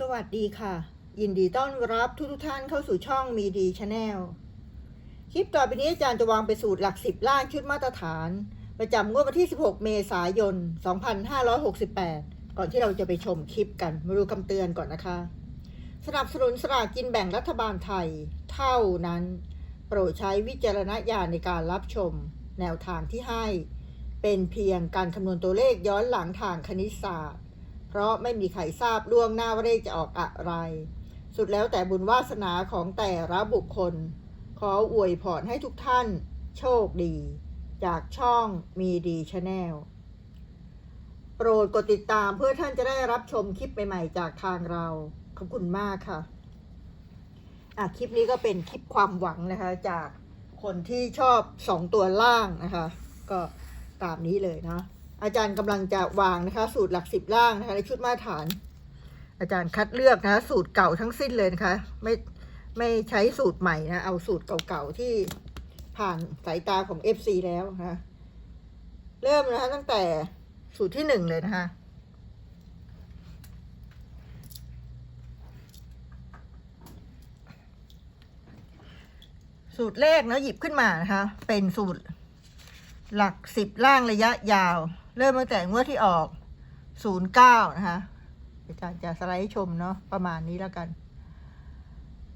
สวัสดีค่ะ ยินดีต้อนรับทุกทุกท่านเข้าสู่ช่องมีดีชาแนลคลิปต่อไปนี้อาจารย์จะวางไปสูตรหลักสิบล่างชุดมาตรฐาน ประจำงวดวันที่ 16 เมษายน 2568 ก่อนที่เราจะไปชมคลิปกัน มาดูคำเตือนก่อนนะคะ สนับสนุนสลากกินแบ่งรัฐบาลไทย เท่านั้น โปรดใช้วิจารณญาณในการรับชม แนวทางที่ให้ เป็นเพียงการคำนวณตัวเลขย้อนหลังทางคณิตศาสตร์ ราะไม่มีใครทราบล่วงหน้าว่าเลขจะออกอะไร สุดแล้วแต่บุญวาสนาของแต่ละบุคคล ขออวยพรให้ทุกท่าน โชคดี จากช่องมีดีชาแนลโปรดกดติดตามเพื่อท่านจะได้รับชมคลิปใหม่ ๆ จากทางเรา ขอบคุณมากค่ะอะ คลิปนี้ก็เป็นคลิปความหวังนะคะ จากคนที่ชอบสองตัวล่างนะคะ ก็ตามนี้เลยนะ อาจารย์กำลังจะวางนะคะ สูตรหลักสิบล่างนะคะ ในชุดมาตรฐาน อาจารย์คัดเลือกนะคะสูตรเก่าทั้งสิ้นเลยนะคะ ไม่ไม่ใช้สูตรใหม่นะเอาสูตรเก่าๆที่ผ่านสายตาของ FC แล้วนะะเริ่มนะคะตั้งแต่สูตรที่หนึ่งเลยนะคะสูตรแรกนะหยิบขึ้นมานะคะ เป็นสูตรหลักสิบล่างระยะยาว เริ่มตั้งแต่งวดที่ออกศูนย์เก้านะคะอาจารย์จะสไลด์ให้ชมเนาะประมาณนี้แล้วกัน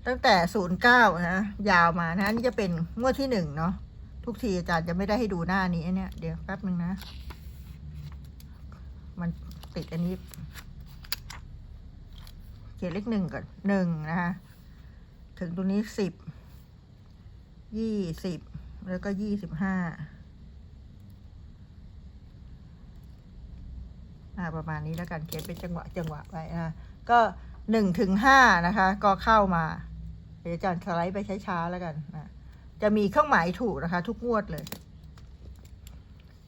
ตั้งแต่ศูนย์เก้านะยาวมานะนี่จะเป็นงวดที่หนึ่งเนาะทุกทีอาจารย์จะไม่ได้ให้ดูหน้านี้เนี่ย เดี๋ยวแป๊บนึงนะ มันติดอันนี้เขียนเลขหนึ่งก่อนหนึ่งนะคะถึงตรงนี้สิบยี่สิบแล้วก็ยี่สิบห้า อ่า ประมาณนี้แล้วกันเขียนเป็นจังหวะจังหวะไปนะก็หนึ่งถึงห้านะคะ ก็เข้ามาเดี๋ยวอาจารย์สไลด์ไปช้าๆแล้วกันนะจะมีเครื่องหมายถูกนะคะ ทุกงวดเลย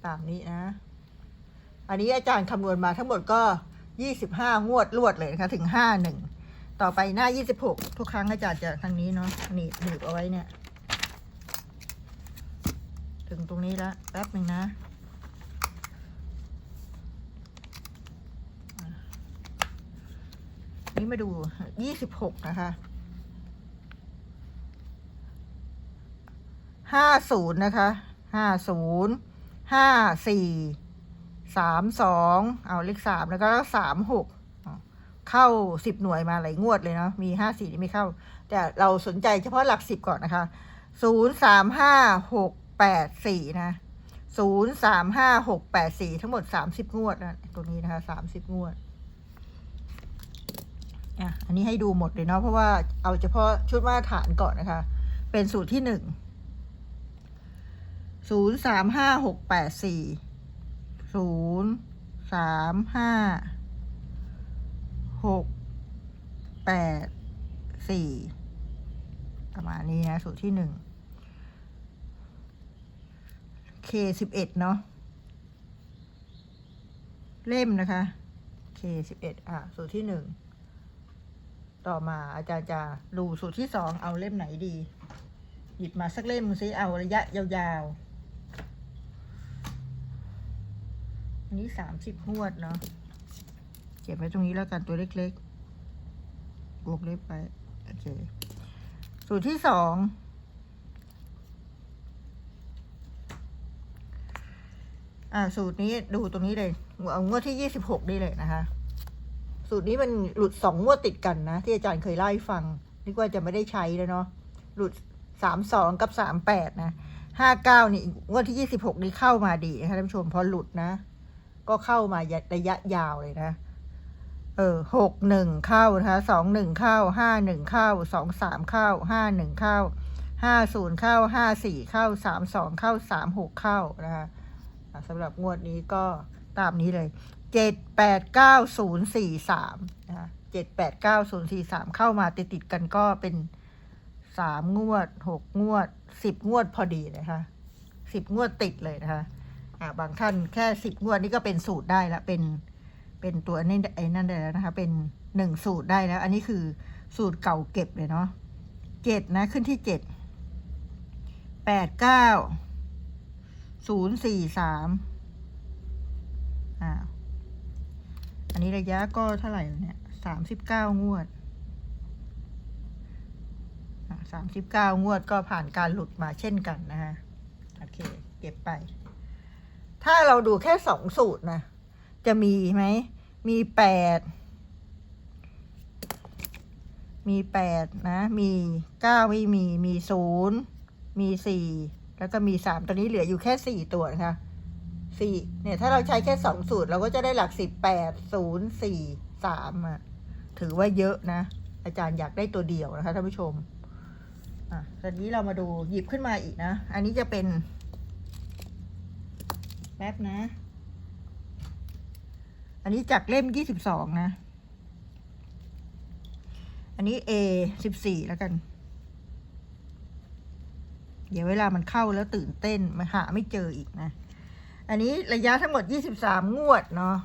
ตามนี้นะ อันนี้อาจารย์คำนวณมาทั้งหมดก็ยี่สิบห้างวดรวดเลยนะคะ ถึงห้าหนึ่งต่อไปหน้ายี่สิบหกทุกครั้งอาจารย์จะทางนี้เนาะหนีบหนีบเอาไว้เนี่ย ถึงตรงนี้แล้วแป๊บหนึ่งนะ นี่มาดูยี่สิบหกนะคะห้าศูนย์นะคะห้าศูนย์ห้าสี่สามสองเอาเลขสามแล้วก็สามหกเข้าสิบหน่วยมาหลายงวดเลยเนาะมีห้าสี่นี่ไม่เข้า แต่เราสนใจเฉพาะหลักสิบก่อนนะคะศูนย์สามห้าหกแปดสี่นะศูนย์สามห้าหกแปดสี่ทั้งหมดสามสิบงวดนะตรงนี้นะคะสามสิบงวด อะอันนี้ให้ดูหมดเลยเนาะเพราะว่าเอาเฉพาะชุดมาตรฐานก่อนนะคะ เป็นสูตรที่หนึ่งศูนย์สามห้าหกแปดสี่ศูนย์สามห้าหกแปดสี่ประมาณนี้นะ สูตรที่หนึ่ง K สิบเอ็ดเนาะเล่มนะคะ K สิบเอ็ดอะ สูตรที่หนึ่ง ต่อมาอาจารย์จะดูสูตรที่สองเอาเล่มไหนดี หยิบมาสักเล่มซิเอาระยะยาวๆอันนี้สามสิบงวดเนาะเก็บไว้ตรงนี้แล้วกันตัวเล็กๆบวกเล็บไปโอเคสูตรที่สองอ่าสูตรนี้ดูตรงนี้เลย เอางวดที่ยี่สิบหกนี่เลยนะคะ สูตรนี้มันหลุดสองงวดติดกันนะ ที่อาจารย์เคยเล่าให้ฟังนึกว่าจะไม่ได้ใช้แล้วเนาะหลุดสามสองกับสามแปดนะห้าเก้านี่งวดที่ยี่สิบหกนี้เข้ามาดีนะคะท่านผู้ชมพอหลุดนะ ก็เข้ามาระยะยาวเลยนะเออหกหนึ่งเข้านะคะสองหนึ่งเข้าห้าหนึ่งเข้าสองสามเข้าห้าหนึ่งเข้าห้าศูนย์เข้าห้าสี่เข้าสามสองเข้าสามหกเข้านะคะอะสำหรับงวดนี้ก็ตามนี้เลย เจ็ดแปดเก้าศูนย์สี่สามนะคะเจ็ดแปดเก้าศูนย์สี่สามเข้ามาติดติดกันก็เป็นสามงวดหกงวดสิบงวดพอดีนะคะสิบงวดติดเลยนะคะอ่าบางท่านแค่สิบงวดนี่ก็เป็นสูตรได้ละเป็นเป็นตัวนี้ไอ้นั่นได้แล้วนะคะ เป็นหนึ่งสูตรได้แล้ว อันนี้คือสูตรเก่าเก็บเลยเนาะเจ็ดนะขึ้นที่เจ็ดแปดเก้าศูนย์สี่สามอ่า อันนี้ระยะก็เท่าไหร่เนี่ยสามสิบเก้างวดสามสิบเก้างวดก็ผ่านการหลุดมาเช่นกันนะฮะโอเค เก็บไป ถ้าเราดูแค่สองสูตรนะ จะมีไหม มีแปด มีแปดนะ มีเก้าไม่มี มีศูนย์ มีสี่ แล้วก็มีสามตอนนี้เหลืออยู่แค่สี่ตัวนะคะ สี่เนี่ย ถ้าเราใช้แค่สองสูตร เราก็จะได้หลักสิบแปดศูนย์สี่สามอะ ถือว่าเยอะนะ อาจารย์อยากได้ตัวเดียวนะคะท่านผู้ชม อะตอนนี้เรามาดูหยิบขึ้นมาอีกนะ อันนี้จะเป็นแป๊บนะ อันนี้จากเล่มยี่สิบสองนะ อันนี้ A สิบสี่แล้วกัน เดี๋ยวเวลามันเข้าแล้วตื่นเต้นมาหาไม่เจออีกนะ อันนี้ระยะทั้งหมดยี่สิบสามงวดเนาะ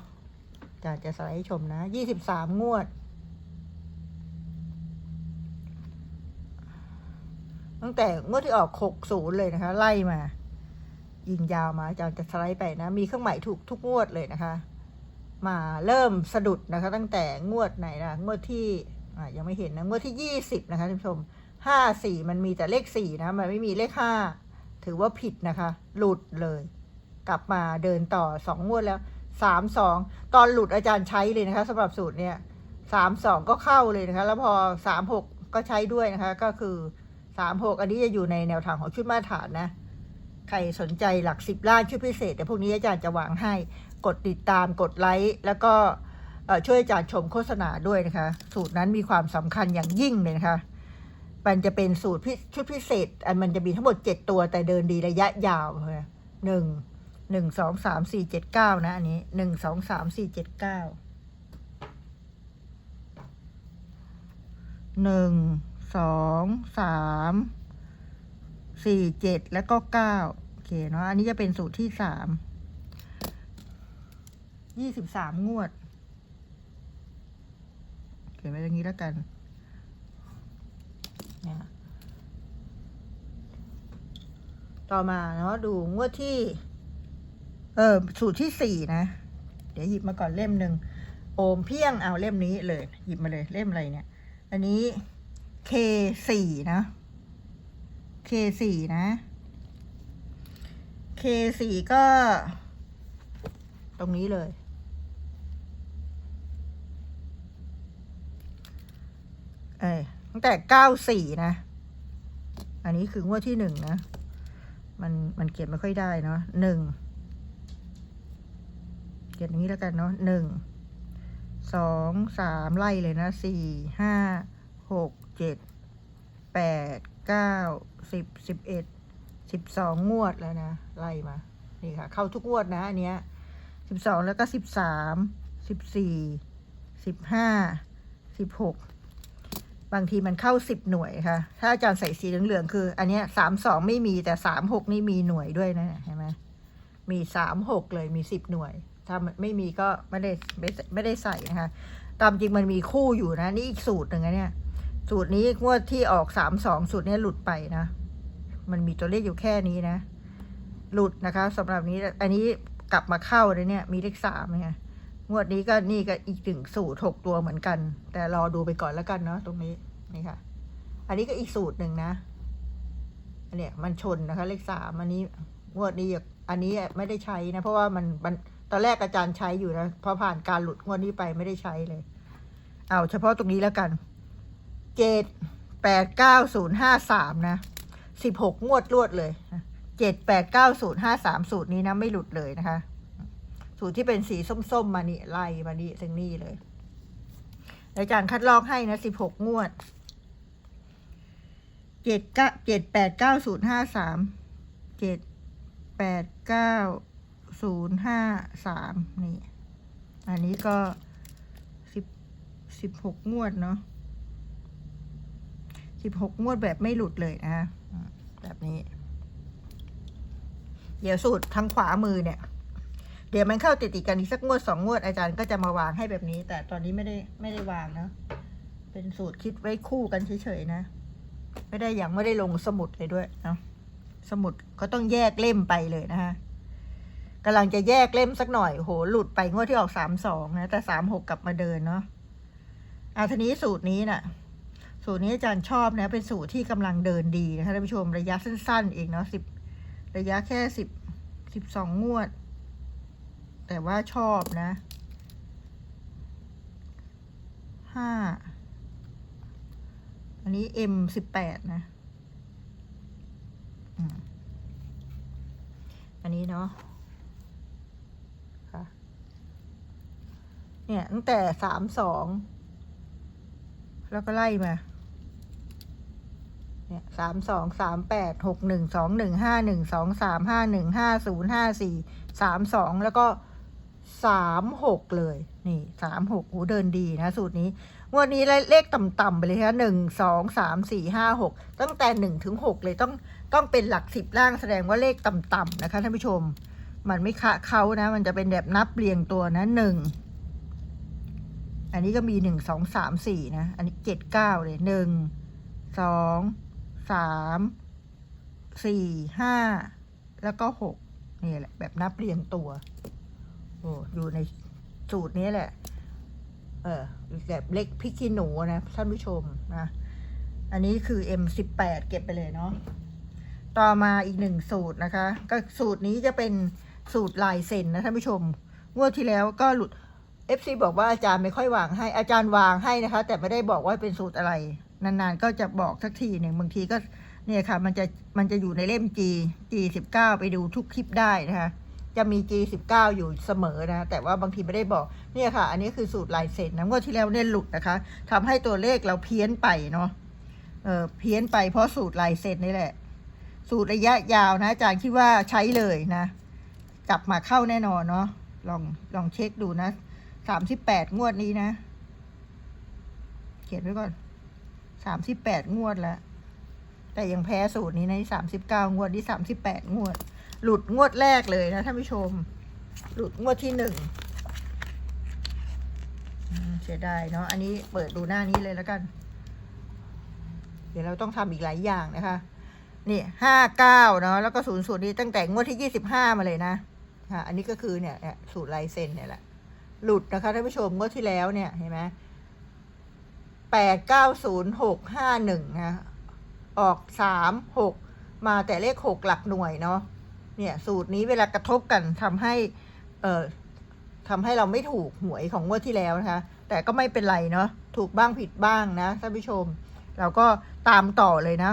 จะจะสไลด์ชมนะยี่สิบสามงวด ตั้งแต่งวดที่ออกหกศูนย์เลยนะคะ ไล่มา ยิงยาวมาจารย์จะสไลด์ไปนะ มีเครื่องหมายถูกทุกงวดเลยนะคะ มาเริ่มสะดุดนะคะ ตั้งแต่งวดไหนนะงวดที่อ่ายังไม่เห็นนะ งวดที่ยี่สิบนะคะท่านผู้ชมห้าสี่มันมีแต่เลขสี่นะ มันไม่มีเลขห้าถือว่าผิดนะคะ หลุดเลย กลับมาเดินต่อสองงวดแล้วสามสองตอนหลุดอาจารย์ใช้เลยนะคะสำหรับสูตรเนี่ยสามสองก็เข้าเลยนะคะ แล้วพอสามหกก็ใช้ด้วยนะคะ ก็คือสามหกอันนี้จะอยู่ในแนวทางของชุดมาตรฐานนะ ใครสนใจหลักสิบล้านชุดพิเศษเดี๋ยวพวกนี้อาจารย์จะวางให้กดติดตามกดไลค์แล้วก็ช่วยอาจารย์ชมโฆษณาด้วยนะคะ สูตรนั้นมีความสำคัญอย่างยิ่งเลยนะคะมันจะเป็นสูตรพิชุดพิเศษ อันมันจะมีทั้งหมดเจ็ดตัวแต่เดินดีระยะยาวเลยหนึ่ง หนึ่งสองสามสี่เจ็ดเก้านะ อันนี้หนึ่งสองสามสี่เจ็ดเก้าหนึ่งสองสามสี่เจ็ดแล้วก็เก้าโอเคเนาะอันนี้จะเป็นสูตรที่สามยี่สิบสามงวดเขียนไว้ตรงนี้แล้วกันเนี่ยต่อมาเนาะดูงวดที่ เออ สูตรที่สี่นะ เดี๋ยวหยิบมาก่อนเล่มหนึ่งโอมเพียงเอาเล่มนี้เลย หยิบมาเลยเล่มอะไรเนี่ย อันนี้ K สี่นะ K สี่นะ K สี่ก็ ตรงนี้เลย เอ้ตั้งแต่เก้าสี่นะ อันนี้คืองวดที่หนึ่งนะ มันมันเขียนไม่ค่อยได้เนาะหนึ่ง ขียนอย่างนี้แล้วกันเนาะหนึ่งสองสามไล่เลยนะสี่ห้าหกเจ็ดแปดเก้าสิบสิบเอ็ดสิบสองงวดแล้วนะไล่มานี่ค่ะ เข้าทุกงวดนะอันเนี้ยสิบสองแล้วก็สิบสามสิบสี่สิบห้าสิบหกบางทีมันเข้าสิบหน่วยค่ะ ถ้าอาจารย์ใส่สีเหลืองๆคือ อันเนี้ยสามสองไม่มีแต่สามหกนี่มีหน่วยด้วยนะเห็นไหมมีสามหกเลยมีสิบหน่วย ถ้าไม่มีก็ไม่ได้ไม่ได้ใส่นะคะตามจริงมันมีคู่อยู่นะ นี่อีกสูตรหนึ่งนะเนี่ย สูตรนี้งวดที่ออกสามสองสูตรนี้หลุดไปนะ มันมีตัวเลขอยู่แค่นี้นะ หลุดนะคะสำหรับนี้อันนี้กลับมาเข้าเลยเนี่ย มีเลขสามไงงวดนี้ก็นี่ก็อีกหนึ่งสูตรหกตัวเหมือนกัน แต่รอดูไปก่อนแล้วกันเนาะตรงนี้นี่ค่ะ อันนี้ก็อีกสูตรหนึ่งนะอันเนี้ยมันชนนะคะ เลขสามอันนี้งวดนี้อันนี้ไม่ได้ใช้นะ เพราะว่ามันมัน ตอนแรกอาจารย์ใช้อยู่นะพอผ่านการหลุดงวดนี้ไปไม่ได้ใช้เลย เอาเฉพาะตรงนี้แล้วกันเจ็ดแปดเก้าศูนย์ห้าสามนะสิบหกงวดรวดเลยเจ็ดแปดเก้าศูนย์ห้าสามสูตรนี้นะไม่หลุดเลยนะคะ สูตรที่เป็นสีส้มๆมานี่ไล่มานี่ถึงนี่เลยอาจารย์คัดลอกให้นะสิบหกงวดเจ็ดเก้าเจ็ดแปดเก้าศูนย์ห้าสามเจ็ดแปดเก้า ศูนย์ห้าสามนี่ อันนี้ก็สิบสิบหกงวดเนาะสิบหกงวดแบบไม่หลุดเลยนะ แบบนี้ เดี๋ยวสูตรทางขวามือเนี่ย เดี๋ยวมันเข้าติดติดกันอีกสักงวดสองงวดอาจารย์ก็จะมาวางให้แบบนี้ แต่ตอนนี้ไม่ได้ไม่ได้วางนะเป็นสูตรคิดไว้คู่กันเฉยๆนะ ไม่ได้อยังไม่ได้ลงสมุดเลยด้วยเนาะสมุดก็ต้องแยกเล่มไปเลยนะคะ กำลังจะแยกเล่มสักหน่อยโหหลุดไปงวดที่ออกสามสองนะแต่สามหกกลับมาเดินเนาะอะทีนี้สูตรนี้น่ะ สูตรนี้อาจารย์ชอบนะ เป็นสูตรที่กำลังเดินดีนะคะท่านผู้ชมระยะสั้น ๆ เองเนาะสิบระยะแค่สิบสิบสองงวด แต่ว่าชอบนะห้าอันนี้ M สิบแปดนะอันนี้เนาะ เนี่ย ตั้งแต่สามสองแล้วก็ไล่มาเนี่ยสามสองสามแปดหกหนึ่งสองหนึ่งห้าหนึ่งสองสามห้าหนึ่งห้าศูนย์ห้าสี่สามสองแล้วก็สามหกเลย นี่สามหกโอ้เดินดีนะสูตรนี้วันนี้เลขต่ำๆไปเลยฮะหนึ่งสองสามสี่ห้าหกตั้งแต่หนึ่งถึงหกเลยต้องต้องเป็นหลักสิบล่างแสดงว่าเลขต่ำๆนะคะท่านผู้ชม มันไม่คะเขานะ มันจะเป็นแบบนับเรียงตัวนะหนึ่ง อันนี้ก็มีหนึ่งสองสามสี่นะ อันนี้เจ็ดเก้าเลยหนึ่งสองสามสี่ห้าแล้วก็หกนี่แหละ แบบนับเรียงตัว โอ้อยู่ในสูตรนี้แหละ เออแบบเล็กพริกขี้หนูนะท่านผู้ชมนะ อันนี้คือ M สิบแปดเก็บไปเลยเนาะต่อมาอีกหนึ่งสูตรนะคะ ก็สูตรนี้จะเป็นสูตรลายเซ็นนะท่านผู้ชม งวดที่แล้วก็หลุด FC บอกว่าอาจารย์ไม่ค่อยวางให้อาจารย์วางให้นะคะ แต่ไม่ได้บอกว่าเป็นสูตรอะไร นานๆ ก็จะบอกสักทีหนึ่งบางทีก็เนี่ยค่ะ มันจะมันจะอยู่ในเล่ม G G สิบเก้าไปดูทุกคลิปได้นะคะ จะมี G สิบเก้าอยู่เสมอนะ แต่ว่าบางทีไม่ได้บอกเนี่ยค่ะ อันนี้คือสูตรลายเซ็นนะงวดที่แล้วเนี่ยหลุดนะคะทำให้ตัวเลขเราเพี้ยนไปเนาะเออเพี้ยนไปเพราะสูตรลายเซ็นนี่แหละ สูตรระยะยาวนะอาจารย์คิดว่าใช้เลยนะ กลับมาเข้าแน่นอนเนาะลองลองเช็คดูนะ สามสิบแปดงวดนี้นะ เขียนไว้ก่อนสามสิบแปดงวดแล้ว แต่ยังแพ้สูตรนี้ในสามสิบเก้างวดที่สามสิบแปดงวด หลุดงวดแรกเลยนะท่านผู้ชม หลุดงวดที่หนึ่งเสียดายเนาะ อันนี้เปิดดูหน้านี้เลยแล้วกัน เดี๋ยวเราต้องทำอีกหลายอย่างนะคะ นี่ห้าเก้าเนาะ แล้วก็ศูนย์สูตรนี้ตั้งแต่งวดที่ยี่สิบห้ามาเลยนะค่ะอันนี้ก็คือเนี่ยเนี่ย สูตรลายเซ็นเนี่ยแหละ หลุดนะคะท่านผู้ชมงวดที่แล้วเนี่ยเห็นไหมแปดเก้าศูนย์หกห้าหนึ่งนะออกสามหกมาแต่เลขหกหลักหน่วยเนาะเนี่ย สูตรนี้เวลากระทบกันทำให้ เอ่อทำให้เราไม่ถูกหวยของงวดที่แล้วนะคะ แต่ก็ไม่เป็นไรเนาะถูกบ้างผิดบ้างนะท่านผู้ชม เราก็ตามต่อเลยนะ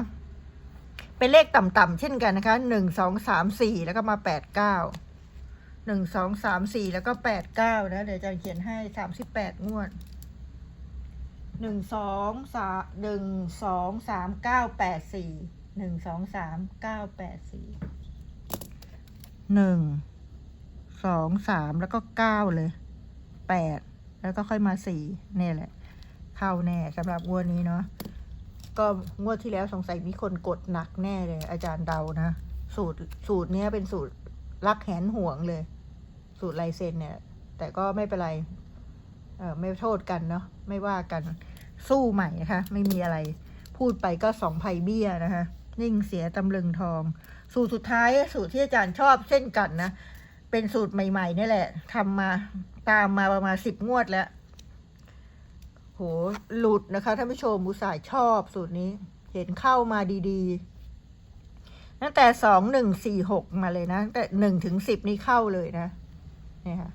เป็นเลขต่ำๆเช่นกันนะคะหนึ่งสองสามสี่แล้วก็มาแปดเก้า หนึ่งสองสามสี่แล้วก็แปดเก้านะ เดี๋ยวอาจารย์เขียนให้สามสิบแปดงวดหนึ่งสองสามหนึ่งสองสามเก้าแปดสี่หนึ่งสองสามเก้าแปดสี่หนึ่งสองสามแล้วก็เก้าเลยแปดแล้วก็ค่อยมาสี่เนี่ยแหละ เข้าแน่สำหรับงวดนี้เนาะก็งวดที่แล้วสงสัยมีคนกดหนักแน่เลย อาจารย์เดานะ สูตรสูตรเนี้ยเป็นสูตรรักแหนห่วงเลย สูตรลายเซ็นเนี่ย แต่ก็ไม่เป็นไร เออไม่โทษกันเนาะไม่ว่ากันสู้ใหม่นะคะ ไม่มีอะไรพูดไปก็สองไพ่เบี้ยนะคะ นิ่งเสียตำลึงทอง สูตรสุดท้ายสูตรที่อาจารย์ชอบเช่นกันนะ เป็นสูตรใหม่ๆนี่แหละทำมาตามมาประมาณสิบงวดแล้ว โหหลุดนะคะท่านผู้ชมมุสายชอบสูตรนี้ เห็นเข้ามาดีๆตั้งแต่สองหนึ่งสี่หกมาเลยนะ แต่หนึ่งถึงสิบนี่เข้าเลยนะ เนี่ยค่ะ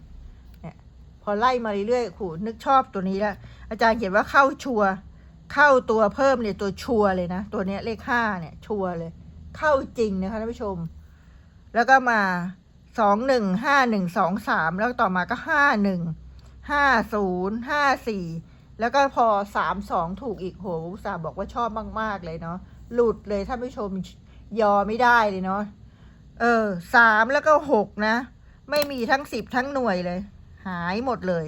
เนี่ยพอไล่มาเรื่อยๆขูนึกชอบตัวนี้แล้วอาจารย์เขียนว่าเข้าชัวเข้าตัวเพิ่มเนี่ยตัวชัวเลยนะ ตัวเนี้ยเลขห้าเนี่ย ชัวเลย เข้าจริงนะคะท่านผู้ชม แล้วก็มาสองหนึ่งห้าหนึ่งสองสามแล้วต่อมาก็ห้าหนึ่งห้าศูนย์ห้าสี่แล้วก็พอสามสองถูกอีกโหสาบอกว่าชอบมาก ๆ เลยเนาะหลุดเลยท่านผู้ชมยอไม่ได้เลยเนาะเออสามแล้วก็หกนะ ไม่มีทั้งสิบทั้งหน่วยเลย หายหมดเลย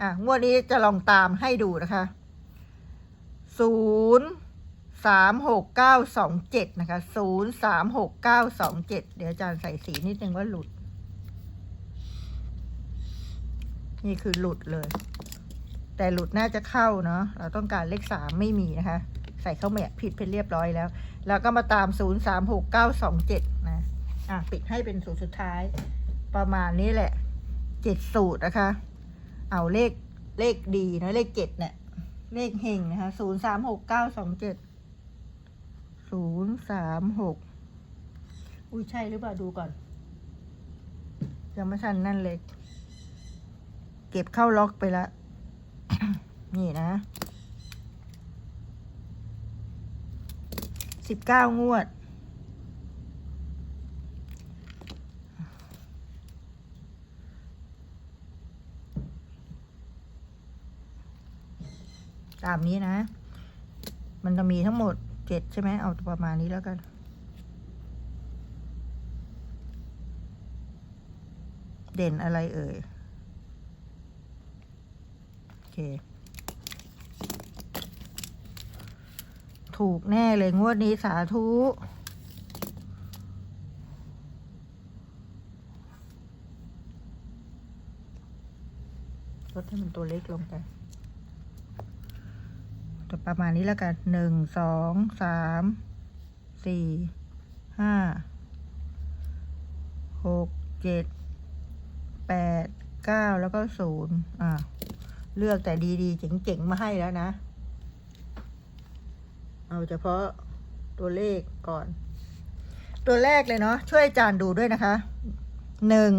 อะ งวดนี้จะลองตามให้ดูนะคะศูนย์สามหกเก้าสองเจ็ดนะคะศูนย์สามหกเก้าสองเจ็ดเดี๋ยวอาจารย์ใส่สีนิดนึงว่าหลุด นี่คือหลุดเลย แต่หลุดน่าจะเข้าเนาะเราต้องการเลขสามไม่มีนะคะ ใส่เข้าแมะผิดเป็นเรียบร้อยแล้ว แล้วก็มาตาม0 3 6 9 2 7นะ อะ ปิดให้เป็นสูตรสุดท้าย ประมาณนี้แหละเจ็ดสูตรนะคะ เอาเลขเลขดีนะเลขเจ็ดเนี่ยเลขเฮงนะคะศูนย์สามหกเก้าสองเจ็ดศูนย์สามหกอุ้ยใช่หรือเปล่าดูก่อนยังไม่ทันนั่นเลยเก็บเข้าล็อกไปแล้วนี่นะสิบเก้างวดามนี้นะ มันจะมีทั้งหมดเจ็ดใช่ไหมเอาประมาณนี้แล้วกัน เด่นอะไรเอ่ย โอเค ถูกแน่เลยงวดนี้สาธุลดให้มันตัวเล็กลงไปตัว ประมาณนี้แล้วกันหนึ่งสองสามสี่ห้าหกเจ็ดแปดเก้าแล้วก็ศูนย์อ่าเลือกแต่ดีๆ เจ๋งๆ มาให้แล้วนะ เอาเฉพาะตัวเลขก่อน ตัวแรกเลยเนาะช่วยอาจารย์ดูด้วยนะคะหนึ่ง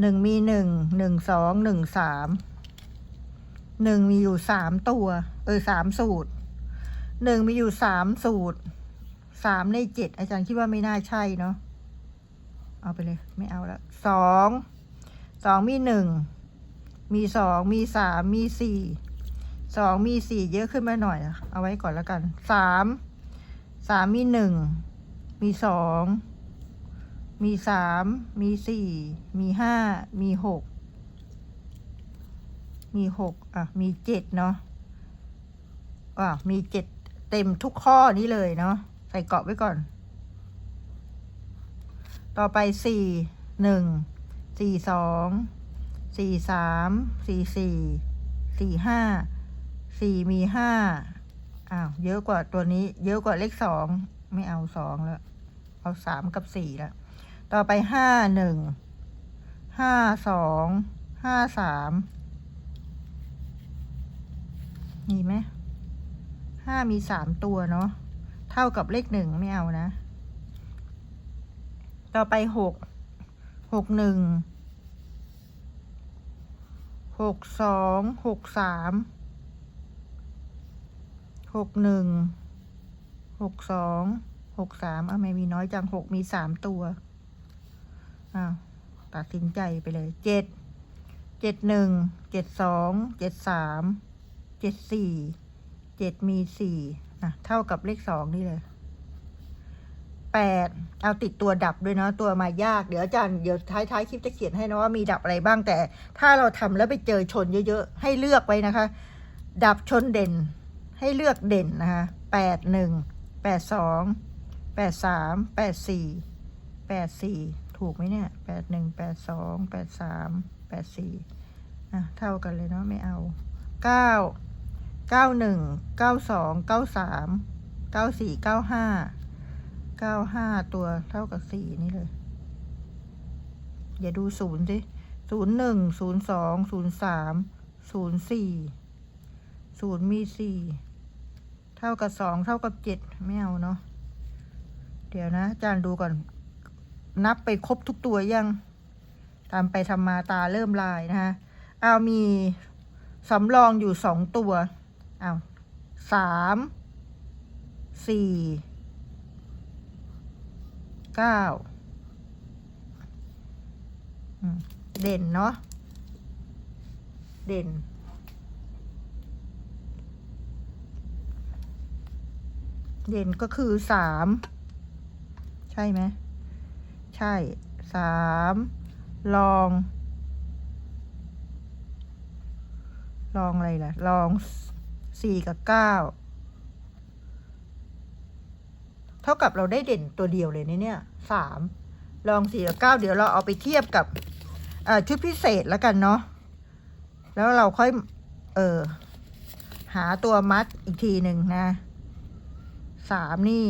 หนึ่งมีหนึ่งหนึ่งสองหนึ่งสาม หนึ่งมีอยู่สามตัว เออสามสูตรหนึ่งมีอยู่สามสูตรสามในเจ็ดอาจารย์คิดว่าไม่น่าใช่เนาะเอาไปเลย ไม่เอาละสองสองมีหนึ่งมีสองมีสามมีสี่สองมีสี่เยอะขึ้นมาหน่อยอะเอาไว้ก่อนแล้วกันสามสามมีหนึ่งมีสองมีสามมีสี่มีห้ามีหก มีหกอะ มีเจ็ดเนาะอะมีเจ็ดเต็มทุกข้อนี้เลยเนาะใส่เกาะไว้ก่อน ต่อไปสี่หนึ่งสี่สองสี่สามสี่สี่สี่ห้าสี่มีห้าอ้าวเยอะกว่าตัวนี้ เยอะกว่าเลขสองไม่เอาสองแล้ว เอาสามกับสี่แล้ว ต่อไปห้าหนึ่งห้าสองห้าสาม มีไหมห้ามีสามตัวเนาะเท่ากับเลขหนึ่งไม่เอานะ ต่อไปหกหกหนึ่งหกสองหกสามหกหนึ่งหกสองหกสามเอาไม่มีน้อยจังหกมีสามตัวอ้าวตัดสินใจไปเลยเจ็ดเจ็ดหนึ่งเจ็ดสองเจ็ดสาม เจ็ดสี่เจ็ดมีสี่อะเท่ากับเลขสองนี่เลยแปดเอาติดตัวดับด้วยเนาะตัวมายากเดี๋ยวอาจารย์เดี๋ยวท้ายท้ายคลิปจะเขียนให้นะว่ามีดับอะไรบ้างแต่ ถ้าเราทำแล้วไปเจอชนเยอะๆให้เลือกไว้นะคะ ดับชนเด่น ให้เลือกเด่นนะคะแปดหนึ่งแปดสองแปดสามแปดสี่แปดสี่ถูกไหมเนี่ยแปดหนึ่งแปดสองแปดสามแปดสี่อะเท่ากันเลยเนาะไม่เอาเก้า เก้าหนึ่งเก้าสองเก้าสามเก้าสี่เก้าห้าเก้าห้าตัวเท่ากับสี่นี่เลย อย่าดูศูนย์สิศูนย์หนึ่งศูนย์สองศูนย์สามศูนย์สี่ศูนย์มีสี่เท่ากับสองเท่ากับเจ็ดไม่เอาเนาะเดี๋ยวนะอาจารย์ดูก่อน นับไปครบทุกตัวยัง ตามไปทำมาตาเริ่มลายนะคะเอามีสำรองอยู่สองตัว เอาสามสี่เก้าเด่นเนาะเด่น เด่นก็คือสามใช่ไหมใช่สามลอง ลองอะไรล่ะ ลอง สี่กับเก้าเท่ากับเราได้เด่นตัวเดียวเลยนะเนี่ยสามลองสี่กับเก้าเดี๋ยวเราเอาไปเทียบกับชุดพิเศษแล้วกันเนาะแล้วเราค่อย เออหาตัวมัดอีกทีหนึ่งนะสามนี่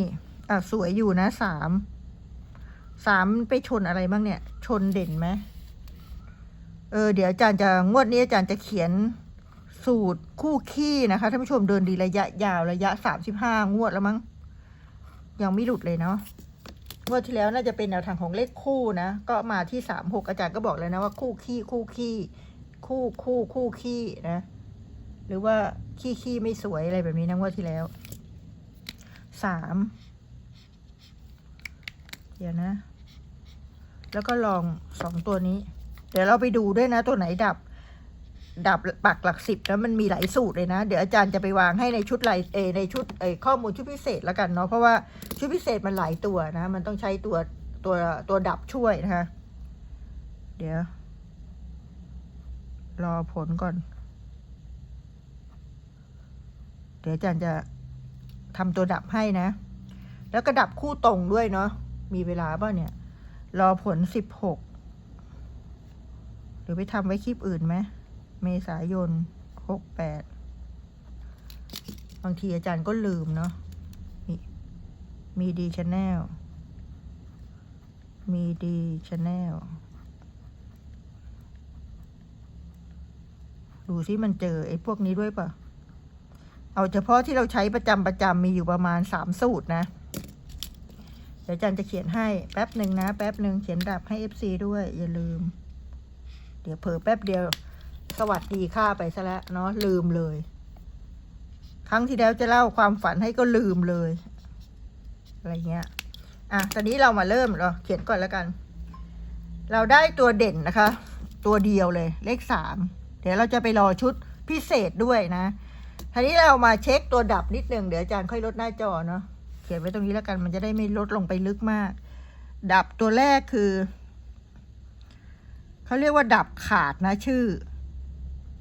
อะสวยอยู่นะสามสามไปชนอะไรบ้างเนี่ย ชนเด่นไหมเออ เดี๋ยวอาจารย์จะงวดนี้อาจารย์จะเขียน สูตรคู่ขี้นะคะท่านผู้ชมเดินดีระยะยาวระยะสามสิบห้างวดแล้วมั้ง ยังไม่หลุดเลยเนาะงวดที่แล้วน่าจะเป็นแนวทางของเลขคู่นะ ก็มาที่สามหกอาจารย์ก็บอกเลยนะว่าคู่ขี้คู่ขี้คู่คู่คู่ขี้นะ หรือว่าขี้ขี้ไม่สวยอะไรแบบนี้นะงวดที่แล้วสามเดี๋ยวนะ แล้วก็ลองสองตัวนี้ เดี๋ยวเราไปดูด้วยนะ ตัวไหนดับ ดับปักหลักสิบแล้วมันมีหลายสูตรเลยนะ เดี๋ยวอาจารย์จะไปวางให้ในชุดไลน์เอในชุดเอข้อมูลชุดพิเศษแล้วกันเนาะเพราะว่าชุดพิเศษมันหลายตัวนะ มันต้องใช้ตัวตัวตัวดับช่วยนะคะเดี๋ยว รอผลก่อน เดี๋ยวอาจารย์จะทำตัวดับให้นะ แล้วก็ดับคู่ตรงด้วยเนาะมีเวลาป่ะเนี่ย รอผลสิบหกหรือไปทำไว้คลิปอื่นไหม เมษายนหกแปดบางทีอาจารย์ก็ลืมเนาะมีมีดีชแนลมีดีชแนลดูซิมันเจอไอ้พวกนี้ด้วยปะเอาเฉพาะที่เราใช้ประจำประจำมีอยู่ประมาณสามสูตรนะ เดี๋ยวอาจารย์จะเขียนให้แป๊บหนึ่งนะ แป๊บหนึ่งเขียนดับให้ FC ด้วยอย่าลืม เดี๋ยวเผลอแป๊บเดียว สวัสดีค่าไปซะแล้วเนาะลืมเลย ครั้งที่แล้วจะเล่าความฝันให้ก็ลืมเลย อะไรเงี้ย อะ ตอนนี้เรามาเริ่มเราเขียนก่อนแล้วกัน เราได้ตัวเด่นนะคะ ตัวเดียวเลย เลขสาม เดี๋ยวเราจะไปรอชุดพิเศษด้วยนะทีนี้เรามาเช็คตัวดับนิดนึงเดี๋ยวอาจารย์ค่อยลดหน้าจอเนาะเขียนไว้ตรงนี้แล้วกัน มันจะได้ไม่ลดลงไปลึกมาก ดับตัวแรกคือเขาเรียกว่าดับขาดนะชื่อ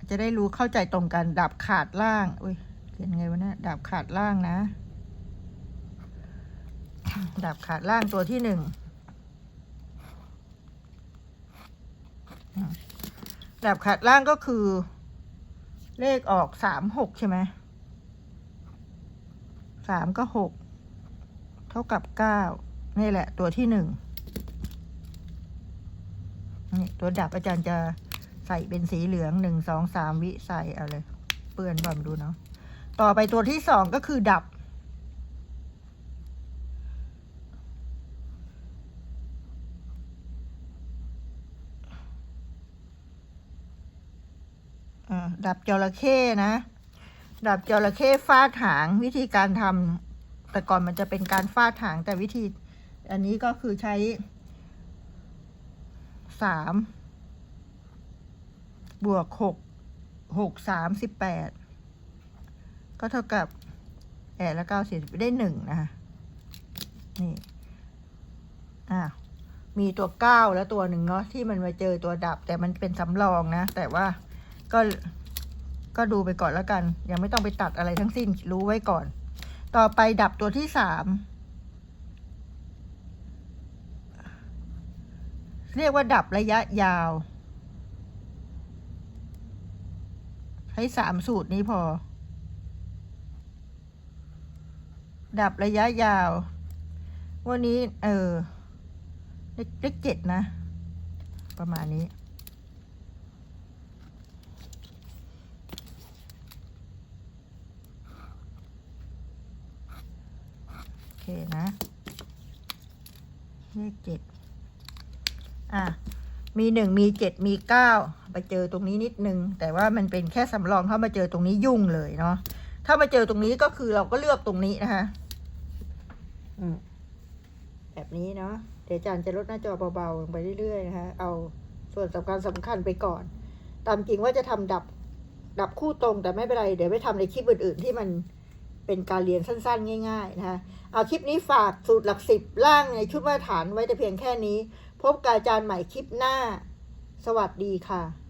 จะได้รู้เข้าใจตรงกันดับขาดล่างอุ้ยเขียนไงวะเนะดับขาดล่างนะ ดับขาดล่างตัวที่หนึ่งดับขาดล่างก็คือ เลขออกสามหกใช่ไหมสามก็หกเท่ากับเก้านี่แหละตัวที่หนึ่งนี่ตัวดับอาจารย์จะ ใส่เป็นสีเหลืองหนึ่งสองสามวิใส่เอาเลย เปื้อนบอมดูเนาะต่อไปตัวที่สองก็คือดับ ดับจระเข้นะ ดับจระเข้ฟาดหางวิธีการทำแต่ก่อนมันจะเป็นการฟาดหางแต่วิธี อันนี้ก็คือใช้สาม บวกหกหกสามสิบแปดก็เท่ากับแอดแล้วเก้าสิบได้หนึ่งนะคะนี่อ่ามีตัวเก้าแล้วตัวหนึ่งเนาะที่มันมาเจอตัวดับ แต่มันเป็นสำรองนะ แต่ว่าก็ก็ดูไปก่อนแล้วกัน ยังไม่ต้องไปตัดอะไรทั้งสิ้นรู้ไว้ก่อน ต่อไปดับตัวที่สามเรียกว่าดับระยะยาว ใช้สามสูตรนี้พอ ดับระยะยาว วันนี้ เออเลขเลขเจ็ดนะ ประมาณนี้ โอเคนะเลขเจ็ดอะ มีหนึ่งมีเจ็ดมีเก้าไปเจอตรงนี้นิดนึง แต่ว่ามันเป็นแค่สำรองถ้ามาเจอตรงนี้ยุ่งเลยเนาะถ้ามาเจอตรงนี้ก็คือเราก็เลือกตรงนี้นะคะอืมแบบนี้เนาะเดี๋ยวอาจารย์จะลดหน้าจอเบาๆลงไปเรื่อยๆนะคะเอาส่วนสำคัญสำคัญไปก่อน ตามจริงว่าจะทำดับดับคู่ตรงแต่ไม่เป็นไร เดี๋ยวไปทำในคลิปอื่นๆที่มันเป็นการเรียนสั้นๆ ง่าย ๆ นะคะเอาคลิปนี้ฝากสูตรหลักสิบล่างในชุดมาตรฐานไว้แต่เพียงแค่นี้ พบกับอาจารย์ใหม่คลิปหน้า สวัสดีค่ะ